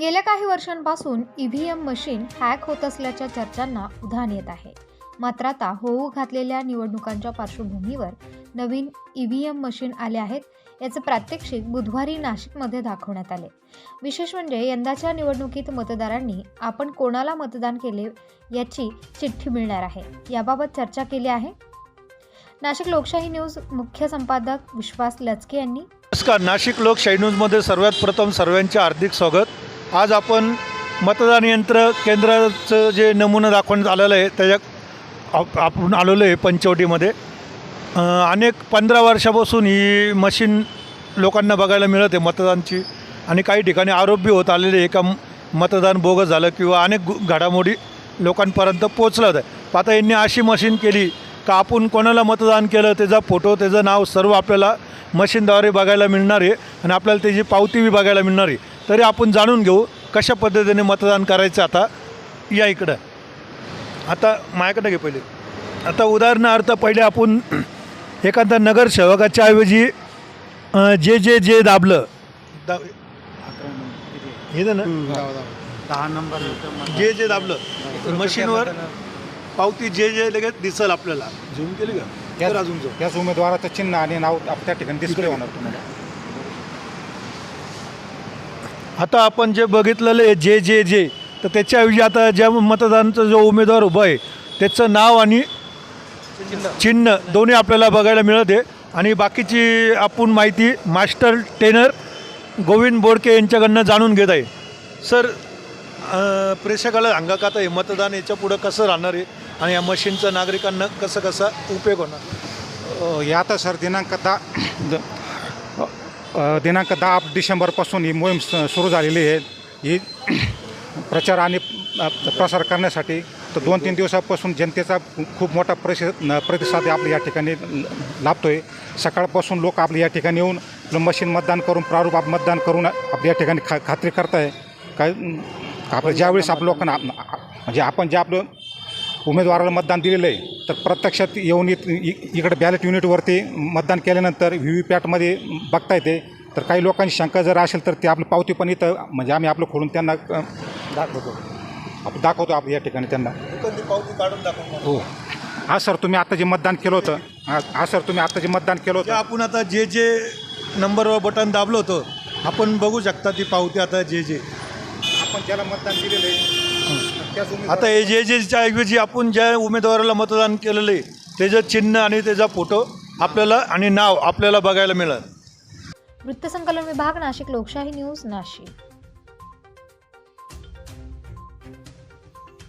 गेल्या काही वर्षांपासून ईव्हीएम मशीन हॅक होत असल्याच्या चर्चांना उधाण येत आहे. मात्र आता होऊ घातलेल्या निवडणुकांच्या पार्श्वभूमीवर नवीन ईव्हीएम मशीन आले आहेत याचे प्रात्यक्षिक बुधवारी नाशिकमध्ये दाखवण्यात आले. विशेष म्हणजे यंदाच्या निवडणुकीत मतदारांनी आपण कोणाला मतदान केले याची चिठ्ठी मिळणार आहे याबाबत चर्चा केली आहे. नाशिक लोकशाही न्यूज मुख्य संपादक विश्वास लचके यांनी. नमस्कार नाशिक लोकशाही न्यूजमध्ये सर्वात प्रथम सर्वांचे हार्दिक स्वागत. आज आपण मतदान यंत्र केंद्राचं जे नमुना दाखवण्यात आलेलं आहे त्याच्या आप- आपण आलेलो आहे पंचवटीमध्ये. अनेक पंधरा वर्षापासून ही मशीन लोकांना बघायला मिळत आहे मतदानची. आणि काही ठिकाणी आरोप्य होत आलेले एका मतदान बोगस झालं किंवा अनेक गु- घडामोडी लोकांपर्यंत पोचलं आहे. आता यांनी अशी मशीन केली का आपण कोणाला मतदान केलं त्याचा फोटो त्याचं नाव सर्व आपल्याला मशीनद्वारे बघायला मिळणार आहे आणि आपल्याला त्याची पावतीही बघायला मिळणार आहे. तरी आपण जाणून घेऊ कशा पद्धतीने मतदान करायचं आता या इकडं. आता माझ्याकडे घे पहिले. आता उदाहरणार्थ पहिले आपण एखाद्या नगरसेवकाच्या ऐवजी जे जे जे दाबलं. दा हे ना? दहा नंबर जे जे दाबलं. मशीनवर पावती जे जे लगेच दिसल आपल्याला. झूम केली का? तर अजून जाऊ याच उमेदवाराचं चिन्ह आणि नाव त्या ठिकाणी डिस्प्ले होणार तुम्हाला. आता आपण जे बघितलेलं आहे जे जे जे तर त्याच्याऐवजी आता ज्या मतदानाचा जो उमेदवार उभा आहे त्याचं नाव आणि चिन्ह दोन्ही आपल्याला बघायला मिळत. आहे आणि बाकीची आपण माहिती मास्टर ट्रेनर गोविंद बोडके यांच्याकडनं जाणून घेत आहे. सर प्रेक्षकाला सांगा का आता हे मतदान याच्या पुढं कसं राहणार आहे? आणि या मशीनचा नागरिकांना कसं कसा उपयोग होणार? या हे आता सर दिनांक दहा दिनांक दहा डिसेंबरपासून ही मोहीम सुरू झालेली आहे. ही प्रचार आणि प्रसार करण्यासाठी तर दोन तीन दिवसापासून जनतेचा खूप मोठा प्रसि प्रतिसाद आपल्या या ठिकाणी लाभतो आहे सकाळपासून लोक आपल्या या ठिकाणी येऊन आपलं मशीन मतदान करून प्रारूप आप- मतदान करून आपल्या या ठिकाणी खा खात्री करताय. काय आपलं ज्यावेळेस आप लोकांना म्हणजे आपण जे आपलं उमेदवाराला मतदान दिलेलं आहे. तर प्रत्यक्षात येऊन इत- इकडे बॅलेट युनिटवरती मतदान केल्यानंतर व्ही व्ही पॅटमध्ये बघता येते. तर काही लोकांची शंका जर असेल तर ते आपली पावती पण इथं म्हणजे आम्ही आपलं खोलून त्यांना दाखवतो. आपण दाखवतो आपण या ठिकाणी त्यांना. पावती काढून दाखवणार हो. हा सर तुम्ही आता जे मतदान केलं होतं हा हा सर तुम्ही आता जे मतदान केलं होतं. आपण आता जे जे नंबरवर बटन दाबलं होतं आपण बघू शकता ती पावती आता जे जे. आपण ज्याला मतदान दिलेलं आहे आता हे जे जेच्या ऐवजी आपण ज्या उमेदवाराला मतदान केलेलं आहे त्याचं चिन्ह आणि त्याचा फोटो आपल्याला आणि नाव आपल्याला बघायला मिळेल वृत्तसंकलन विभाग नाशिक लोकशाही न्यूज नाशिक.